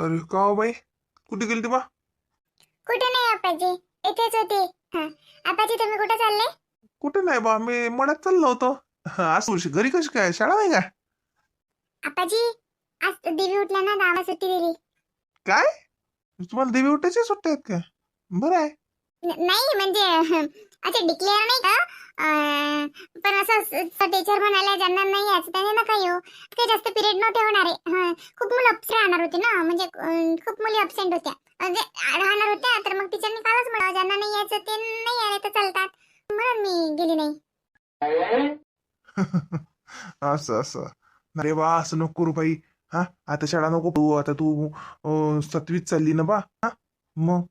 अरे का हो बाई? कुठे गेली बा? कुठे नाही आपाजी इथेच होती. हा. आपाजी तुम्ही कुठे चालले? कुठे नाही बा मी मनात चाललो होतो. आज वर्षी घरी कशी काय? शाळा नाही का आपाजी आज देवी उठल्या ना दामा सुट्टी दिली. काय? तुम्हाला देवी उठायची सुट्ट्या आहेत का बरं आहे. न- नाही म्हणजे अच्छा डिक्लेअर नाही का? पण असं टीचर म्हणाले ज्यांना नाही यायचं त्याने नका येऊ. काही जास्त पिरियड नव्हते होणारे हं, खूप मुलं अपसेंट राहणार होते ना. म्हणजे खूप मुली अपसेंट होत्या. म्हणजे राहणार होत्या तर मग टीचरनी कालच म्हणावं ज्यांना नाही यायचं ते नाही आले तर चालतात. म्हणून मी गेली नाही. असं असं. अरे बा असं नको करू बाई. हा आता शाळा नको तू आता तू सातवीत चालली ना बा. हा मग.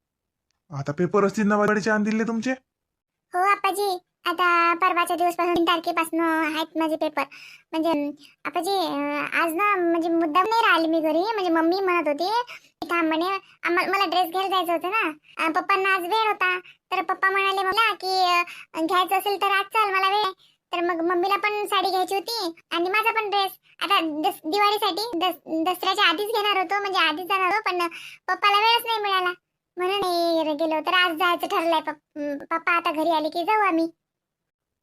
आता पेपर असतील ना दिले तुमचे? हो आपाजी. आता परवाच्या दिवसपासून तीन तारखेपासून आहेत माझे पेपर म्हणजे आपण जे आज ना म्हणजे मुद्दाम नाही राहिली मी घरी. म्हणजे मम्मी म्हणत होती की थांब म्हणे मला ड्रेस घ्यायला जायचं होतं ना. पप्पांना आज वेळ होता. तर पप्पा म्हणाले मला की घ्यायचं असेल तर आज चाल मला वेळ तर मग मम्मीला पण साडी घ्यायची होती आणि माझा पण ड्रेस आता दस दिवाळीसाठी दसऱ्याच्या आधीच घेणार होतो म्हणजे आधीच जाणार होतो पण पप्पाला वेळच नाही मिळाला. म्हणून नाही गेलो. तर आज जायचं ठरलंय पप्पा आता घरी आले की जाऊ आम्ही.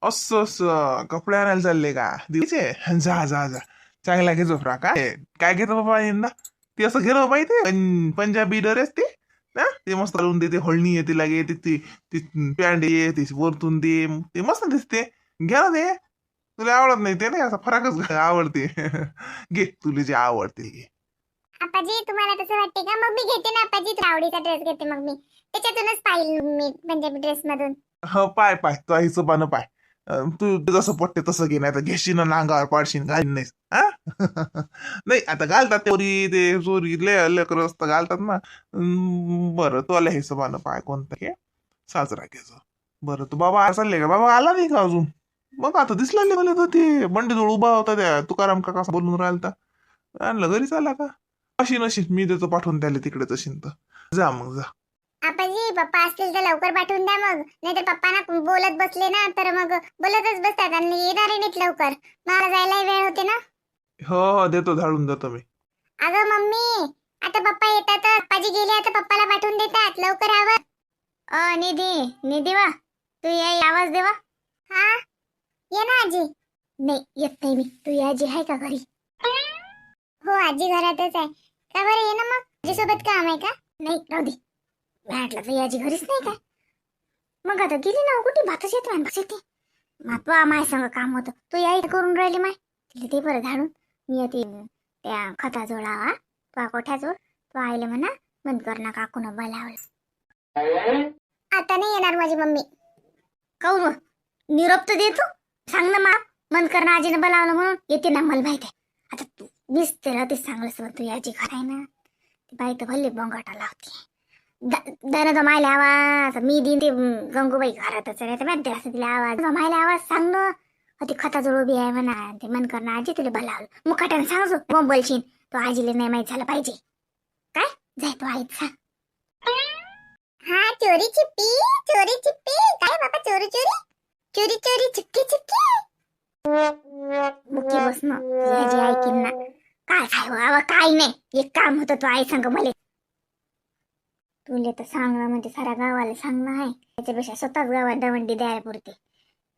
असं असं. कपडे आणायला चालले का? दिवचे जा जा जा. चांगला घेतो फ्रा काय? काय घेतो बाबा यांना? ते असं घेतो बाई ते पंजाबी ड्रेस ते. ना ते मस्त घालून देते. हळणी येते लागे ती पॅन्ट ये ती वरतून दे. ते मस्त दिसते. घ्या ना ते. तुला आवडत नाही ते नाही असा फरकच आवडते. घे. तुला जे आवडते घे. आपाजी तुम्हाला तसं वाटते का? मग मी घेते ना आपाजी. तुला आवडीचा ड्रेस घेते मग मी. त्याच्यातूनच पाहिल मी पंजाबी ड्रेस मधून. हो पाय पाय. तो आईचं पानं पाय. तू जसं पटते तसं घे नाही तर घेशील ना नांगावर पाडशील घालीन नाही नाही आता घालतात तेवढी ते चोरी लय लेकर असतं घालतात ना. बरं तुला हे हिशोबानं पाय कोणतं घे. साजरा घ्यायचं बरं तू बाबा चालले का? बाबा आला नाही का अजून? मग आता दिसला नाही मला तर ते. बंडीजवळ उभा होता त्या तुकाराम काका बोलून राहिला तर आणलं घरी आला का? अशी नशी मी देतो पाठवून त्याला तिकडे तशीन तर. जा मग जा. आपाजी पप्पा असतील तर लवकर पाठवून द्या मग. नाहीतर पप्पाना बोलत बसले ना तर मग बोलतच बसतात आणि येणार नाहीत लवकर. मला जायला वेळ होते ना? हो हो देतो धाडून देतो मी. अगं मम्मी आता पप्पा येतात पप्पाजी गेले आता पप्पाला पाठवून देतात. लवकर आवर अ निधी निधी वा तू ये आवाज देवा. हा? ये ना आजी. नाही येत नाही मी. तू ये आजी आहे का घरी? हो आजी घरातच आहे. का बरं ये ना मग. आजी सोबत काम आहे का? नाही राहू दे. म्हटलं तर याची घरीच नाही काय मग आता गेली ना कुठे भातच येते आणि येते. मग माय संग काम होतं. तू या करून राहिली माय. तिला ते बरं धाडून मी येते त्या खताजवळ आवा तो कोठ्याजवळ तो आईले म्हणा बंद कर ना काकून बोलावलं आता नाही येणार माझी मम्मी. काऊ निरोप तर देतो. सांग ना मा मन करणं ना आजीनं बोलावलं म्हणून. येते ना मला माहिती आहे. आता तू दिसते ना ते चांगलं. सर तू याची घर आहे ना. ती बाई तर भल्ली बोंगाटा लावते. दर जमायला आवाज मी दिन ते गंगूबाई घरातच नाही तर माहिती असं तिला आवाज. जमायला आवाज सांग ना. ती खताजवळ उभी आहे म्हणा ते मन करणं आजी तुला बोलावलं. मुखाट्यानं सांगतो मग बोलशील तो आजीला नाही माहीत झालं पाहिजे. काय? जाय तो आईत सांग. हा चोरी चिप्पी चोरी चिप्पी काय बाबा चोरी चोरी? चोरी चोरी चिपकी चिपकी. मुख्य बस ना आजी ऐकीन ना. काय काय हो, बाबा काय नाही. एक काम होतं तो आई सांग मला. तुले तर सांगणं म्हणजे साऱ्या गावाला सांगणं आहे. त्याच्यापेक्षा स्वतःच गावात दवंडी द्यायला पुरते.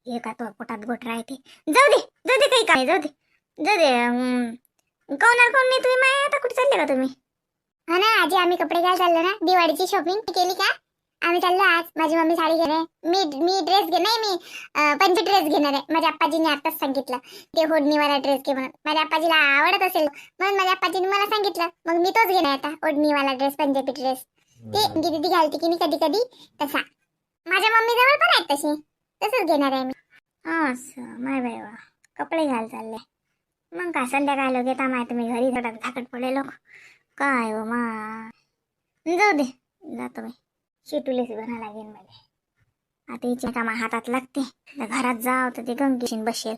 एका तो पोटात गोट राहते. जाऊ दे जाऊ दे काही काय जाऊ दे. जाऊ दे अं, कोणाला कोण नाही? तुम्ही माया आता कुठे चालले का तुम्ही? हा ना आजी आम्ही कपडे घ्यायला चाललो ना. दिवाळीची शॉपिंग केली का? आम्ही चाललो आज. माझी मम्मी साडी घेणार मी मी ड्रेस घे नाही मी अं, पंच ड्रेस घेणार आहे. माझ्या आप्पाजीने आताच सांगितलं. ते ओढणीवाला ड्रेस घे म्हणून. माझ्या आप्पाजीला आवडत असेल. म्हणून माझ्या आप्पाजीने मला सांगितलं. मग मी तोच घेणार आता ओढणीवाला ड्रेस पंजाबी ड्रेस ते दीदी घालते की नाही कधी कधी तसा. माझ्या मम्मी जवळ पण आहेत तसे तसंच घेणार आहे मी. असं माय बाय वा. कपडे घाल चालले. मग काय संध्याकाळला घेता माय तुम्ही घरी झटक झाकट पडले लोक काय हो मा. जाऊ दे. जातो बाई शिटुलेच बना लागेल मला. आता हिच्या कामा हातात लागते. घरात जाव तर ते गंगेशीन बसेल.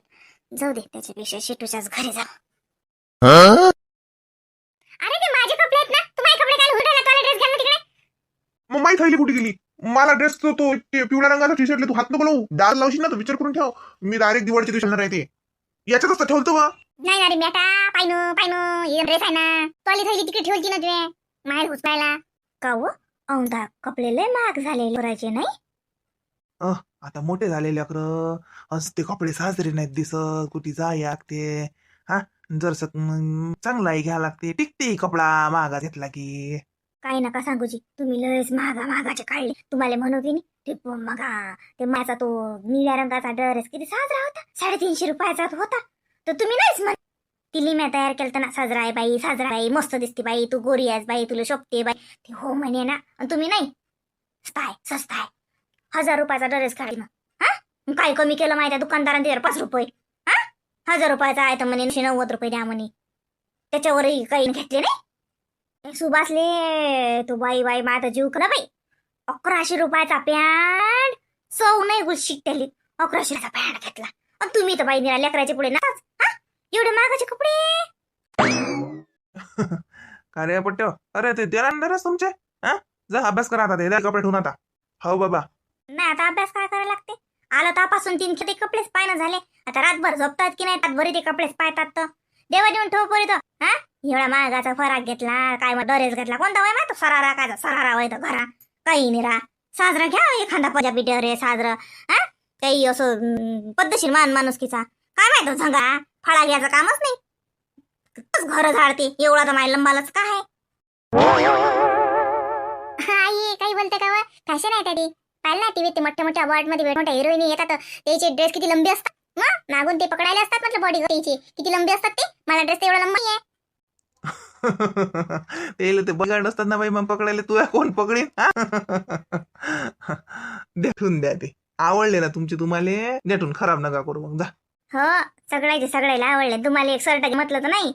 जाऊ दे त्याच्यापेक्षा शिटूच्याच घरी जाऊ अरे ते माझे कपडे आहेत ना तू माझे कपडे घाल हुडाला तुला ड्रेस घाल ना तिकडे मग माहीत राहिली कुठे गेली? मला ड्रेस तो तो ते पिवळ्या रंगाचा टी शर्ट तू हात नको लावू. दार लावशील ना तो विचार करून ठेव. मी डायरेक्ट दिवाळीची दिवशी आहे ते. याच्यातच तर ठेवतो बा. नाही अरे बेटा. पाहिनो पाहिनो हे ड्रेस आहे ना टॉली थैली तिकडे ठेवली ना तुझे. उचलायला का हो? औंधा कपडे लय महाग झाले करायचे नाही? आता मोठे झालेले अकर. असं ते कपडे साजरे नाहीत दिसत. कुठे जाय लागते. हा जर चांगलाही घ्या लागते. टिकते कपडा महागा घेतला की. काही नका सांगूजी तुम्ही लयच महागा महागाचे काढले. तुम्हाला म्हणते नी ते मगा ते माझा तो निळ्या रंगाचा ड्रेस किती साजरा होता. साडेतीनशे रुपयाचा होता. तर तुम्ही नाहीच म्हण तिली मी तयार केलं ना. साजरा आहे बाई साजरा आहे. मस्त दिसते बाई तू गोरी आहेस बाई तुला शोभते बाई. ते हो म्हणे ना. आणि तुम्ही नाही. स्ताय स्वस्त आहे. हजार रुपयाचा ड्रेस मग हा? मग काय कमी केलं माहिती आहे? दुकानदारांनी त्यावर पाच रुपये. हा? हजार रुपयाचा आहे तर म्हणे एकशे नव्वद रुपये द्या म्हणे. त्याच्यावरही काही घेतले नाही? सुभाषले तू बाई बाई माझा जीव करा बाई. अकराशे रुपयाचा पॅन्ट सौ नाही गुच्छिक त्याली अकराशेचा पॅन्ट घेतला. आणि तुम्ही तर बाई निरा लेकराच्या पुढे नाच हा? एवढे महागाचे कपडे? का रे पट्ट्यो अरे ते देणार तुमचे? हा? जा अभ्यास करा आता ते कपडे ठेवून आता. हो बाबा. नाही आता अभ्यास काय करायला लागते? आलं तापासून तीन खेळते कपडेच पायनं झाले. आता रातभर झोपतात की नाही? रातभरी ते कपडेच पायतात तर. देवा देऊन ठेव पोरी तो हा? एवढा महागाचा फराक घेतला काय मग डरेस घेतला कोणता वय माहितो? सरारा काय सरारा वय तो घरा काही नाही राहा. साजरा घ्या हो एखादा पंजाबी डरे साजरा. हा? काही असं पद्धतशीर मान माणुसकीचा. काय माहीत हो सांगा फळा घ्यायचं कामच नाही. घर झाडते. एवढा तर माय लंबालाच काय आई काही बोलते का फॅशन आहे त्याची पाहिलं ना टीव्ही ते मोठ्या मोठ्या अवॉर्डमध्ये मोठ्या हिरोईन येतात. त्याचे ड्रेस किती लंबे असतात. मग? मागून ते पकडायला असतात म्हटलं बॉडी त्याची. किती लंबे असतात ते? मला ड्रेस तेवढा लंबा आहे ते ते बघायला असतात ना बाई मग पकडायला? तुला कोण पकडीन? देठून द्या ते. आवडले ना तुमचे तुम्हाला? देठून खराब नका करू मग. जा. हो सगळ्याचे सगळ्याला आवडले. तुम्हाला एक शर्ट म्हटलं तर नाही.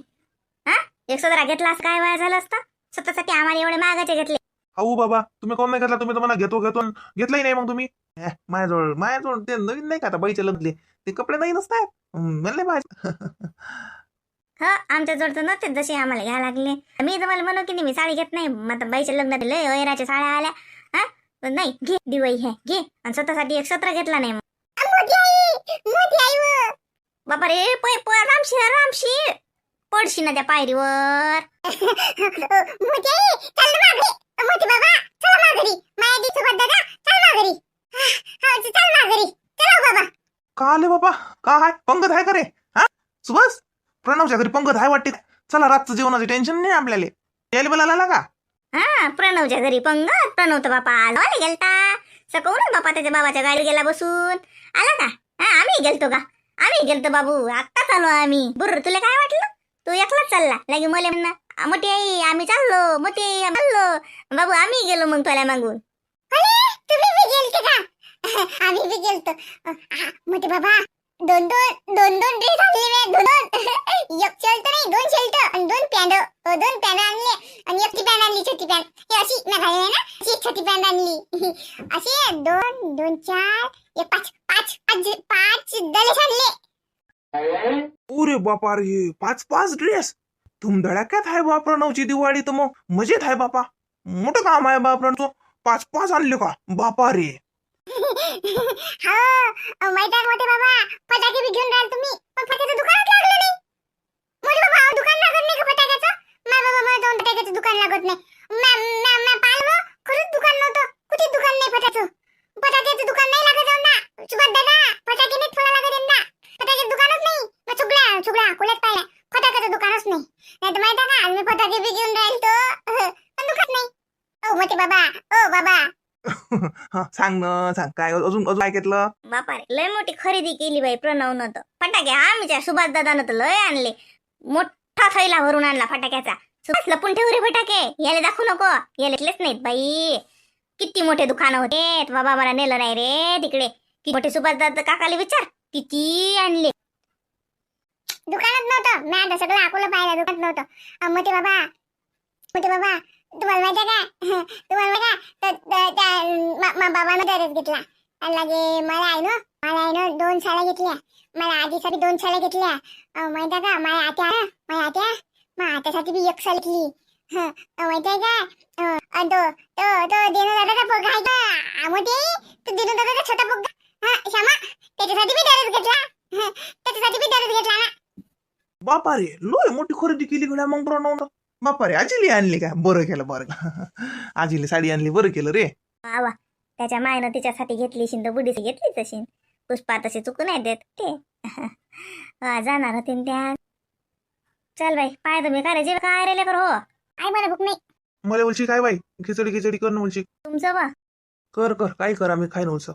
हा? एक सदरा घेतला काय वया झालं असतं? स्वतःसाठी आम्हाला एवढे महागाचे घेतले. अहो बाबा तुम्ही कोण नाही घेतला तुम्ही तुम्हाला घेतो घेतो घेतलाही नाही मग तुम्ही. हे, माझ्याजवळ माझ्याजवळ ते नवीन नाही का आता बाईचे लग्नले? ते कपडे नाही नसतात म्हणले पाहिजे हो आमच्या जोड तर नव्हते जसे आम्हाला घ्या लागले. मी तुम्हाला म्हणू की नाही मी साडी घेत नाही. मग आता बाईच्या लग्नात लय वैराच्या साड्या आल्या. हा? पण नाही घे दिवाळी हे घे. आणि स्वतःसाठी एक सत्र घेतला नाही बापा रे पै प रामशी रामशी. पडशी ना त्या पायरीवर. का आले बाबा? का हाय? पंगत आहे का रे? हा? सुभाष प्रणवच्या घरी पंगत आहे वाटते. चला रातचं जेवणाचं टेन्शन नाही आपल्याला. यायला मला आला का? हा प्रणवच्या घरी पंगत. प्रणव तर बापा आला गेलता. सकवून बापा त्याच्या बाबाच्या गाडी गेला बसून. आला का? हा आम्ही गेलतो का? आम्ही गेलतो बाबू. आत्ताच आलो आम्ही. बुर्र तुला काय वाटलं? तू एकलाच चालला. लगे मुले म्हणणं मोठी आई आम्ही चाललो मोठी आई आम्ही चाललो. बाबू आम्ही गेलो मग तुला मागून. तुम्ही बी गेलते का? आम्ही बी गेलतो. मोठे बाबा दोन दोन दोन दोन ड्रेस आणले मी दोन दोन. एक शर्ट नाही दोन शर्ट आणि दोन पॅन्ट. दोन पॅन्ट आणले आणि एक ती पॅन्ट आणली छोटी पॅन्ट. हे अशी मी घालली ना? अशी एक छोटी पॅन्ट आणली. असे दोन दोन चार एक पाच पाच पाच पाच दलेस आणले. अरे बापा रे पाच पाच ड्रेस तुम धडाक्यात आहे बा प्रणवची दिवाळी तर मग मजेत आहे बापा. मोठं काम आहे बा प्रणव पाच पाच आणले का? बापा रे. हो मैदान मोठे बाबा. फटाके बी घेऊन राहाल तुम्ही. पण फटाक्याचं दुकानच लागलं नाही. मोठे बाबा अहो, दुकान लागत नाही का फटाक्याचं? मा बाबा मला दोन फटाक्याचं दुकान लागत नाही. मॅ मॅ मॅ पाहिलं खरंच दुकान नव्हतं. कुठे दुकान नाही फटाचं फटाक्याचं दुकान नाही लागत जाऊन सुभाष दादा फटाके नाही थोडा लागत यंदा फटाक्याचं दुकानच नाही. मग चुकल्या चुकल्या कोल्यात पाहिलं फटाक्याचं दुकानच नाही. नाही तर माहिती आहे का मी फटाके बी घेऊन राहील तो. पण दुकान नाही. ओ मोठे बाबा. ओ बाबा. हा, सांग ना सांग. काय अजून अजून काय घेतलं? बापा रे लय मोठी खरेदी केली बाई प्रणवनं तर. फटाके आमच्या सुभाष दादानं तर लय आणले. मोठा थैला भरून आणला फटाक्याचा. सुभाष लपून ठेव रे फटाके. याले दाखवू नको. याले इथलेच नाहीत बाई. किती मोठे दुकानं होते. बाबा मला नेलं नाही रे तिकडे. किती मोठे सुभाष दादा काकाले विचार. किती आणले. दुकानात नव्हतं. मी आता सगळं अकोला पाहिलं दुकानात नव्हतं. अं, मोठे बाबा मोठे बाबा तुम्हाला माहिती का? तुम्हाला माहिती का? बाबानं ड्रेस घेतला. आणि लगे मला आहे ना मला आहे ना दोन साड्या घेतल्या. मला आधीसाठी दोन साड्या घेतल्या. माहिती का? माझ्या आत्या माझ्या आत्या मग आत्यासाठी बी एक साडी घेतली. माहिती आहे का? तो तो तो दिनू दादाचा पोरगा आहे का मोठी तो दिनू दादाचा छोटा पोरगा. हा श्यामा त्याच्यासाठी बी ड्रेस घेतला. त्याच्यासाठी बी ड्रेस घेतला ना. बापा रे लोय मोठी खरेदी केली गड्या मग प्रणव बापा रे आजीली आणली का? बरं केलं बरं केलं. आजीली साडी आणली बरं केलं रे. वा वा त्याच्या मायनं तिच्यासाठी घेतली शिंद बुडीची घेतलीच अशी पुष्पा तशी चुकून नाही देत ते. वा, जाणार होते न त्या. चल बाई पाय तुम्ही काय रे जे काय रे लेकर हो? आई मला भूक नाही. मला बोलशी काय बाई? खिचडी खिचडी कर ना बोलशी तुमचं वा कर कर काय कर आम्ही खाई नव्हतं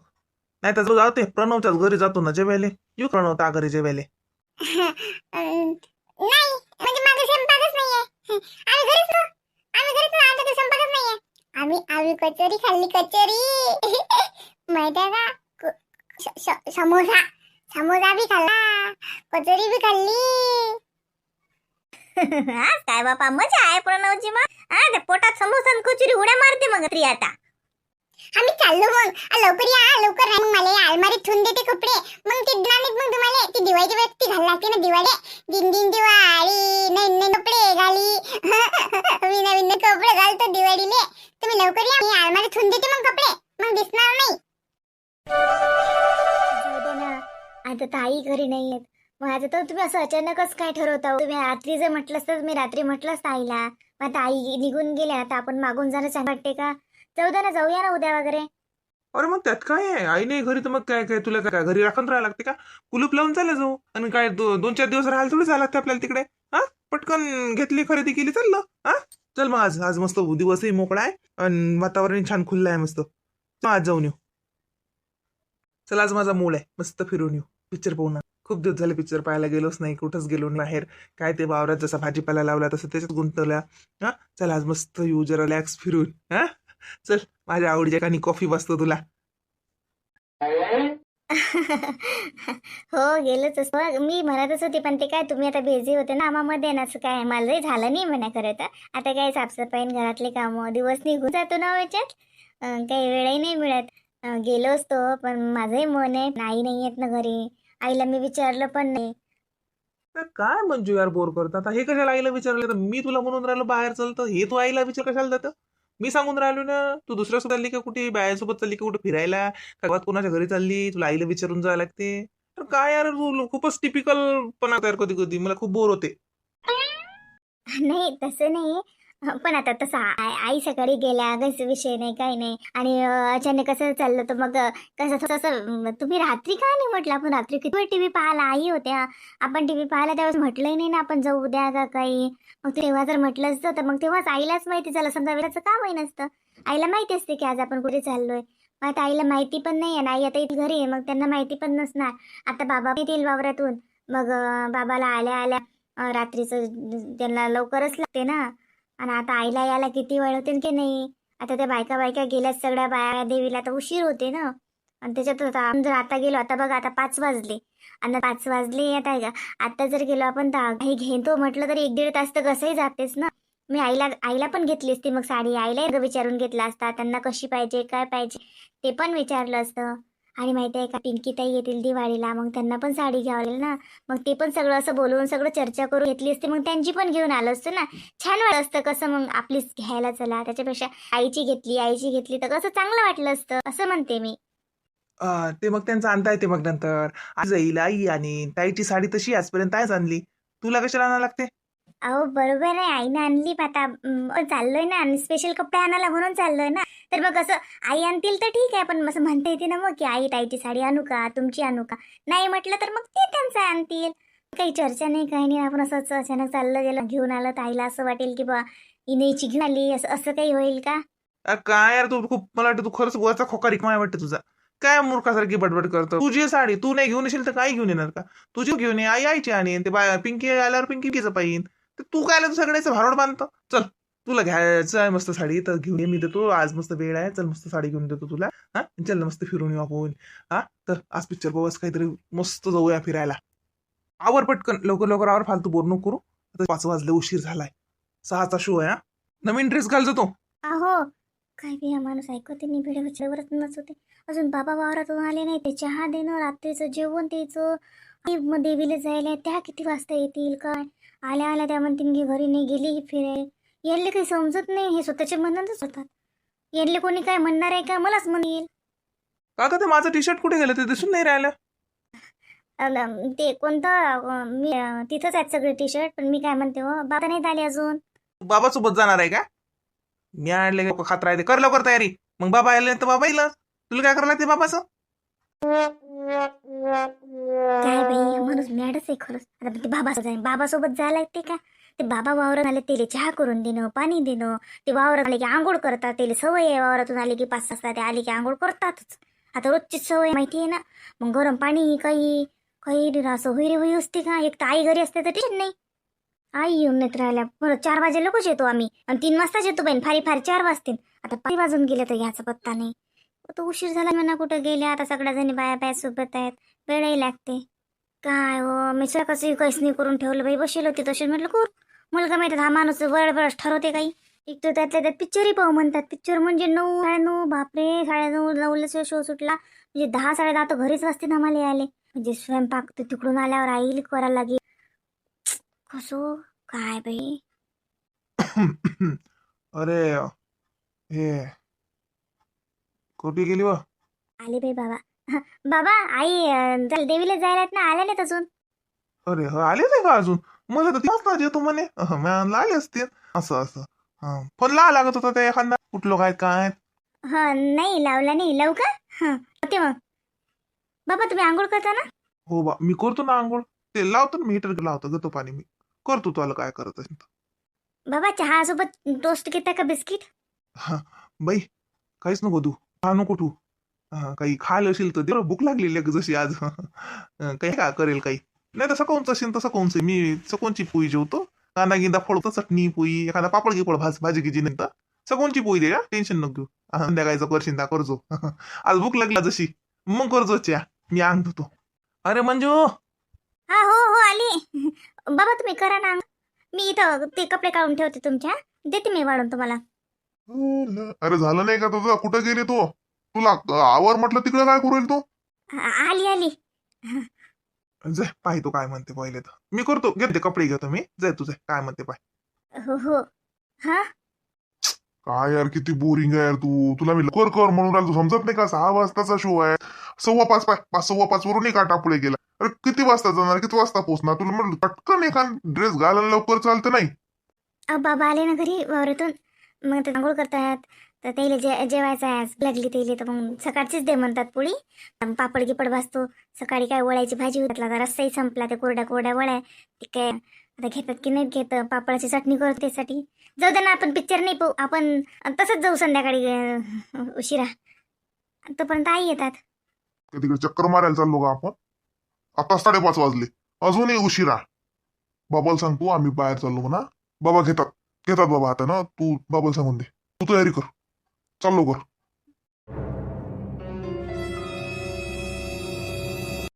नाही तर जाते प्रणवच्याच घरी जातो ना जेवायले. येऊ प्रणव त्या घरी जेवायले. नाही म्हणजे माझा स्वयंपाकच नाहीये. आम्ही घरीच ना आम्ही घरीच ना आमचा काही स्वयंपाकच नाहीये. आम्ही आम्ही कचोरी खाल्ली कचोरी. माहितीये का? समोसा. समोसा बी खाल्ला. कचोरी बी खाल्ली. काय बापा मजा आहे प्रणवची मग. हा ते पोटात समोसा कचोरी उड्या मारते मग ती आता आम्ही चाललो मग. लवकर या लवकर राहा मग मला या. अलमारीत ठेवून देते कपडे. मग ते दिला मग तुम्हाला. ती दिवाळीची वेळ ती घाल लागते ना दिवाळी? दिन दिन दिवाळी. नवीन नवीन कपडे घाली. मी नवीन नवीन कपडे घालतो दिवाळीले. तुम्ही लवकर या. मी अलमारीत ठेवून देते मग कपडे. मग दिसणार नाही. आता ताई घरी नाही आहेत मग आता तर तुम्ही असं अचानकच काय ठरवता हो? तुम्ही रात्री जर म्हटलं असतं मी रात्री म्हटलंच ताईला. मग आता आई निघून गेल्या. आता आपण मागून जाणं छान वाटते का? जाऊ ना जाऊया ना उद्या वगैरे. अरे मग त्यात काय आहे? आई नाही घरी तर मग काय काय तुला काय घरी राखून राहायला लागते का? कुलूप लावून चालला जाऊ. आणि काय दो- दोन चार दिवस राहायला थोडी जायला लागते आपल्याला तिकडे. हा? पटकन घेतली खरेदी केली चाललं. हा? चल मग आज आज मस्त दिवसही मोकळा आहे. आणि वातावरण छान खुल्लं आहे मस्त. चल आज जाऊन येऊ. चल आज माझा मूळ आहे. मस्त फिरून येऊ. पिक्चर पाहून आणू. खूप दिवस झाले पिक्चर पाहायला गेलोच नाही. कुठंच गेलो नाही बाहेर. काय ते वावरात जसा भाजीपाला लावला तसं त्याच्यात गुंतवल्या हा? चल आज मस्त येऊ जरा रिलॅक्स फिरून. हा? चल माझ्या आवडीच्या कानी कॉफी बसतो तुला. हो गेलोच असं मी म्हणतच होते पण ते काय तुम्ही आता बिझी होते ना आमामध्ये ना असं काय मलाही झालं नाही म्हणा खरं तर. आता काय साफसफाई आणि घरातले कामं दिवस निघून जातो ना याच्यात. काही वेळही नाही मिळत. गेलो असतो पण माझंही मन आहे आई नाही येत ना घरी. आईला मी विचारलं पण नाही. काय मंजू यार बोर करत आता हे कशाला आईला विचारलं? तर मी तुला म्हणून राहिलो बाहेर चालतं. हे तू आईला विचार कशाला जातं? मी सांगून राहिलो ना तू दुसऱ्यासोबत चालली का कुठे? बायांसोबत चालली का कुठे फिरायला? का गावात कोणाच्या घरी चालली? तुला आईला विचारून जावं लागते. तर काय यार तू खूपच टिपिकल पणा तयार कधी कधी. मला खूप बोर होते. नाही तसं नाही. हो, पण आता तसं आई सकाळी गेल्या काहीच विषय नाही काही नाही. आणि अचानक कसं चाललं तर मग कसं तसं तुम्ही रात्री का नाही म्हटलं? आपण रात्री किती टीव्ही पाहायला आई होत्या. आपण टीव्ही पाहायला त्यावेळेस म्हटलंही नाही ना आपण जाऊ उद्या का काही? मग तेव्हा जर म्हटलं असतं तर मग तेव्हाच आईलाच माहिती झालं. समजा वेळाचं का माहिती नसतं आईला माहिती असते की आज आपण कुठे चाललोय. मग आता आईला माहिती पण नाही आहे ना आई आता इथे घरी आहे मग त्यांना माहिती पण नसणार. आता बाबा येतील वावरातून. मग बाबाला आल्या आल्या रात्रीचं त्यांना लवकरच लागते ना. आणि आता आईला यायला किती वेळ होते की नाही? आता त्या बायका बायका गेल्यात सगळ्या बाया देवीला तर उशीर होते ना? आणि त्याच्यात आता आपण जर आता गेलो आता बघा आता पाच वाजले. आणि पाच वाजले आता का? आता जर गेलो आपण तर काही घेतो म्हटलं तर एक दीड तास तर कसंही जातेच ना? मी आईला आईला पण घेतली असती मग साडी. आईला विचारून घेतला असता. त्यांना कशी पाहिजे काय पाहिजे ते पण विचारलं असतं. आणि माहिती आहे का? पिंकी ताई येतील दिवाळीला मग त्यांना पण साडी घ्यावं लागेल ना? मग ते पण सगळं असं बोलवून सगळं चर्चा करून घेतली असते मग त्यांची पण घेऊन आलो असतो ना? छान वाटलं असतं कसं मग आपलीच घ्यायला चला. त्याच्यापेक्षा आईची घेतली आईची घेतली तर कसं चांगलं वाटलं असतं असं म्हणते मी. ते मग त्यांचं आणता येते मग नंतर. आज येईल आई आणि ताईची साडी तशी आजपर्यंत आहेच आणली. तुला कशाला आणायला लागते? अहो बरोबर आहे. आईने आणली पण आता चाललोय ना. आणि स्पेशल कपडे आणायला म्हणून चाललोय ना. तर मग असं आई आणतील तर ठीक आहे. पण असं म्हणता येते ना मग की आई ताईची साडी आणू का? तुमची आणू का? नाही म्हटलं तर मग ते त्यांचं आणतील. काही चर्चा नाही काही नाही. आपण असंच अचानक चाललं गेलं. घेऊन आलं तर आईला असं वाटेल की बा हिने घेऊन आली. असं असं काही होईल का? अरे काय यार तू खूप मला वाटतं तू खरंच वरचा खोका रिकमाय वाटतं तुझा. काय मूर्खासारखी बडबड करतो? तुझी साडी तू नाही घेऊन येशील तर काय घेऊन येणार का? तुझी घेऊन ये. आई आईची आणि ते बाय पिंकी आल्यावर पिंकीचं पाहिजे तर तू काय तू सगळ्याचं भारोड बांधतो चल तुला घ्यायचं आहे मस्त साडी तर घेऊन ये मी देतो. आज मस्त वेळ आहे. चल मस्त साडी घेऊन देतो तुला. हा? चल मस्त फिरून येऊ आपण. हा? तर आज पिक्चर बघस काहीतरी मस्त जाऊया फिरायला. आवर पटकन. लवकर लवकर आवर. फालतू बोर नको करू. आता पाच वाजले उशीर झालाय. सहाचा शो आहे हा? नवीन ड्रेस घाल जातो. अहो काय बी हा माणूस ऐकवते नाही. भिडे विचारवरच नचवते. अजून बाबा वावरातून आले नाही. ते चहा देणं रात्रीचं जेवण द्यायचं. आणि देवीला जायला त्या किती वाजता येतील काय? आल्या आल्या त्या म्हणतील की घरी नाही गेली की फिराय यांना काही समजत नाही हे स्वतःचे म्हणतच होतात यांना कोणी काय म्हणणार आहे का मलाच म्हणेल. काका ते माझं टी शर्ट कुठे गेलं? ते दिसून नाही राहिलं. ते कोणतं मी अं, तिथंच आहेत सगळे टी शर्ट पण मी काय म्हणते हो बाबा नाहीत आले अजून. तू बाबासोबत जाणार आहे का? मी आणले खात राहते. कर लवकर तयारी. मग बाबा आले तर बाबा येईल तुला काय करायला लागते बाबाचं? काय बाई माणूस मॅडच आहे खरंच. आता ते बाबा जाय बाबासोबत जायला लागते का ते बाबा वावरात आले तेले चहा करून देणं पाणी देणं. ते वावरात आले की आंघोळ करतात तेले सवय आहे वावरातून आले की पाच सहा ते आले की आंघोळ करतातच. आता रोजची सवय माहिती आहे ना? मग गरम पाणी काही काही असं होई रे होई असते का? एक तर आई घरी असते तर टेन्शन नाही. आई येऊन नाहीत राहिल्या. परत चार वाजे लोकच येतो आम्ही. आणि तीन वाजताच येतो बाईन फारी फारी चार वाजतील. आता पाच वाजून गेले तर ह्याचा पत्ता नाही. तो उशीर झाला म्हणा कुठं गेल्या आता सगळ्या जणी बाया बाया सोबत आहेत. वेळही लागते. काय हो मी कसं कैसनी नाही करून ठेवलं बाई बसेल होती तशी. म्हटलं कर मुलगा माहिती हा माणूस वळवळच ठरवते काही. एक तर त्यातल्या त्यात पिक्चरही पाहू म्हणतात. पिक्चर म्हणजे नऊ साडेनऊ बापरे साडे नऊ नऊला शो सुटला. म्हणजे दहा साडे दहा तर घरीच वाजते आम्हाला यायले. म्हणजे स्वयंपाक तर तिकडून आल्यावर आईल करायला लागेल. कसो? काय बाई? अरे हे कुठे गेली व? आले बाई बाबा. बाबा आई अं, देवीला जायला आहेत ना आल्या नाहीत अजून. अरे ह आले नाही का अजून? मला तर तीच ना येतो म्हणे. अह, मी म्हणलं आले असते असं असं. हा फोन ला लागत होता त्या एखादा. कुठलं काय काय? हा नाही लावला नाही. लावू का? हा होते मग. बाबा तुम्ही आंघोळ करता ना? हो बा मी करतो ना आंघोळ. ते लावतो ना मी हिटर लावतो गतो पाणी मी. करतो तुला काय करत असेल तर. बाबा चहा सोबत टोस्ट घेता का बिस्किट हा बाई काहीच नको तू खा नको तू. काही खायला असेल तर दे. भूक लागलेली आहे जशी आज? काही का करेल काही? नाही तसं कोणचं असेल तसं कोणचं मी सकोणची पोळी जेवतो. कांदा गिंदा फोडतो चटणी पोळी एखादा पापड गिपड भाज भाजी गिजी नंतर सकोनची पोळी दे का टेन्शन नको घेऊ. हा, संध्याकाळचं करशील दा करजो. आज भूक लागला जशी. मग करजो च्या मी अंग धुतो. अरे मंजू! हा हो हो आली. बाबा तुम्ही करा ना मी इथं ते कपडे काढून ठेवते तुमच्या. देते मी वाढून तुम्हाला. अरे झालं नाही का तुझं? कुठं गेले तो? तुला आवर म्हटलं तिकडे काय करू तो? आली आली. जाय पाय तू काय म्हणते पहिले तर. मी करतो. घेते कपडे घेतो मी जाय तुझे. काय म्हणते पाय. हो हो. हा? काय यार किती बोरिंग आहे यार तू. तुला मी लवकर कर म्हणून राहिलो. तू समजत नाही का? सहा वाजताचा शो आहे. सव्वा पाच पाय पाच सव्वा पाच वरून एक आटा पुढे गेला. अरे किती वाजता जाणार? किती वाजता पोहोचणार? तुला म्हटलं पटकन एखाद ड्रेस घालायला लवकर चालतं नाही. बाबा आले ना घरी वावरातून. मग ते आंघोळ करतात. तर त्याला जे जेवायचं आहे आज लागली त्याला तर मग सकाळचीच दे म्हणतात पोळी. पापड गिपड भाजतो. सकाळी काय वळायची भाजी होत तर रस्साही संपला ते कोरड्या कोरड्या वळ्या ते काय आता घेतात की नाही घेत पापडाची चटणी करतो त्यासाठी. जाऊ दे ना आपण पिक्चर नाही पाहू. आपण तसंच जाऊ संध्याकाळी उशिरा. तोपर्यंत आई येतात. का तिकडे चक्कर मारायला चाललो का आपण. आता साडेपाच वाजले. अजूनही उशिरा. बाबाला सांगतो आम्ही बाहेर चाललो म्हणा. बाबा घेतात. घेतात बाबा आता ना तू बाबाला सांगून दे. तू तयारी कर. चाललो कर